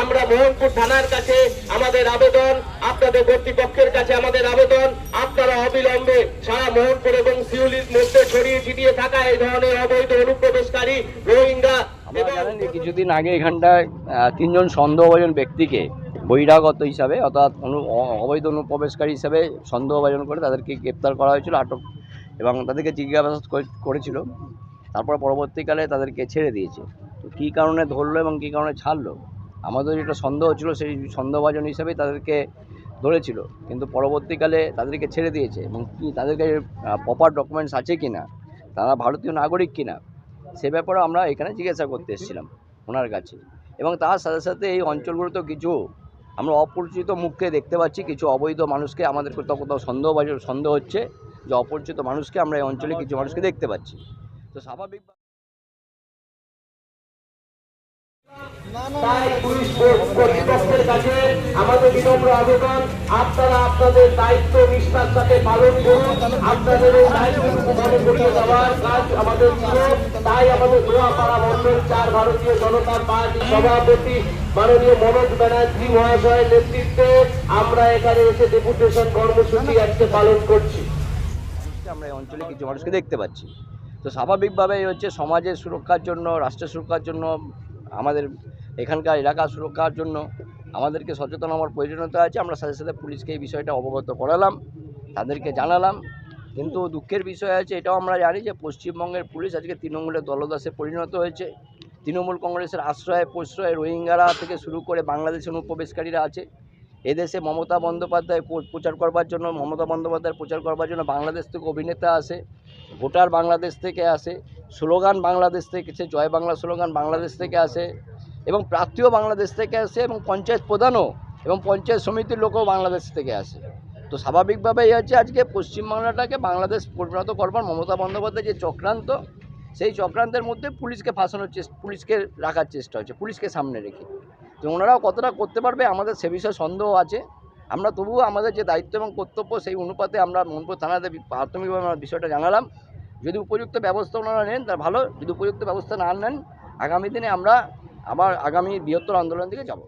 আমরা মোহনপুর থানার কাছে আমাদের আবেদন আপনাদের কর্তৃপক্ষের কাছে আমাদের আবেদন। আপনারা অবিলম্বে সারা মোহনপুর এবং সিউলির মধ্যে ছড়িয়ে ছিটিয়ে থাকা এই ধরনের অবৈধ অনুপ্র কিছুদিন আগে এখানটায় তিনজন সন্দেহভাজন ব্যক্তিকে বহিরাগত হিসাবে অর্থাৎ অনু অবৈধ অনুপ্রবেশকারী হিসাবে সন্দেহভাজন করে তাদেরকে গ্রেপ্তার করা হয়েছিল, আটক এবং তাদেরকে জিজ্ঞাসাবাদ করে- করেছিল। তারপর পরবর্তীকালে তাদেরকে ছেড়ে দিয়েছে। তো কী কারণে ধরলো এবং কী কারণে ছাড়লো? আমাদের যেটা সন্দেহ ছিল সেই সন্দেহভাজন হিসাবেই তাদেরকে ধরেছিল। কিন্তু পরবর্তীকালে তাদেরকে ছেড়ে দিয়েছে এবং কি তাদেরকে প্রপার ডকুমেন্টস আছে কি না তারা ভারতীয় নাগরিক কিনা, সে ব্যাপারে আমরা এখানে জিজ্ঞাসা করতে এসেছিলাম। ওনার কাছে। এবং তার সাথে সাথে এই অঞ্চলগুলোতে কিছু আমরা অপরিচিত মুখকে দেখতে পাচ্ছি, কিছু অবৈধ মানুষকে আমাদের কোথাও কোথাও সন্দেহ সন্দেহ হচ্ছে যে অপরিচিত মানুষকে আমরা এই অঞ্চলে কিছু মানুষকে দেখতে পাচ্ছি। তো স্বাভাবিক তাই পুলিশ কর্তৃপক্ষের কাছে আমাদের বিনম্র আবেদন। আপনারা আপনাদের দায়িত্ব, নিষ্ঠার সাথে পালন করুন। আপনাদের এই কাজ আমাদের ছিল। তাই আমাদের মন্ডল চার ভারতীয় জনতা পার্টি সভাপতি মাননীয় মনোজ মহাশয়ের নেতৃত্বে আমরা এখানে এসে ডেপুটেশন কর্মসূচি আজকে পালন করছি। আমরা অঞ্চলে কিছু মানুষকে দেখতে পাচ্ছি। তো স্বাভাবিকভাবে হচ্ছে সমাজের সুরক্ষার জন্য, রাষ্ট্রের সুরক্ষার জন্য আমাদের এখানকার এলাকার সুরক্ষার জন্য আমাদেরকে সচেতন হওয়ার প্রয়োজনীয়তা আছে। আমরা সাথে সাথে পুলিশকে এই বিষয়টা অবগত করালাম, তাদেরকে জানালাম। কিন্তু দুঃখের বিষয় আছে, এটাও আমরা জানি যে পশ্চিমবঙ্গের পুলিশ আজকে তৃণমূলের দলদাসে পরিণত হয়েছে। তৃণমূল কংগ্রেসের আশ্রয়ে, প্রশ্রয়ে রোহিঙ্গারা থেকে শুরু করে বাংলাদেশের অনুপ্রবেশকারীরা আছে। এদেশে মমতা বন্দ্যোপাধ্যায় প্রচার করবার জন্য, মমতা বন্দ্যোপাধ্যায় প্রচার করবার জন্য বাংলাদেশ থেকে অভিনেতা আসে, ভোটার বাংলাদেশ থেকে আসে, স্লোগান বাংলাদেশ থেকে আসে জয় বাংলা স্লোগান বাংলাদেশ থেকে আসে। এবং প্রার্থীও বাংলাদেশ থেকে আসে এবং পঞ্চায়েত প্রধানও এবং পঞ্চায়েত সমিতির লোকও বাংলাদেশ থেকে আসে। তো স্বাভাবিকভাবে এই হচ্ছে আজকে পশ্চিমবাংলাটাকে বাংলাদেশ পরিণত করবার মমতা বন্দ্যোপাধ্যায় যে চক্রান্ত, সেই চক্রান্তের মধ্যে পুলিশকে ফাঁসানোর চেষ্টা পুলিশকে রাখার চেষ্টা হচ্ছে, পুলিশকে সামনে রেখে। তো ওনারাও কতটা করতে পারবে আমাদের সে বিষয়ে সন্দেহ আছে। আমরা তবুও আমাদের যে দায়িত্ব এবং কর্তব্য, সেই অনুপাতে আমরা মনপুর থানাতে প্রাথমিকভাবে আমরা বিষয়টা জানালাম। যদি উপযুক্ত ব্যবস্থা ওনারা নেন তার ভালো। যদি উপযুক্ত ব্যবস্থা না নেন, আগামী দিনে আমরা আবার আগামী বৃহত্তর আন্দোলন দিকে যাব।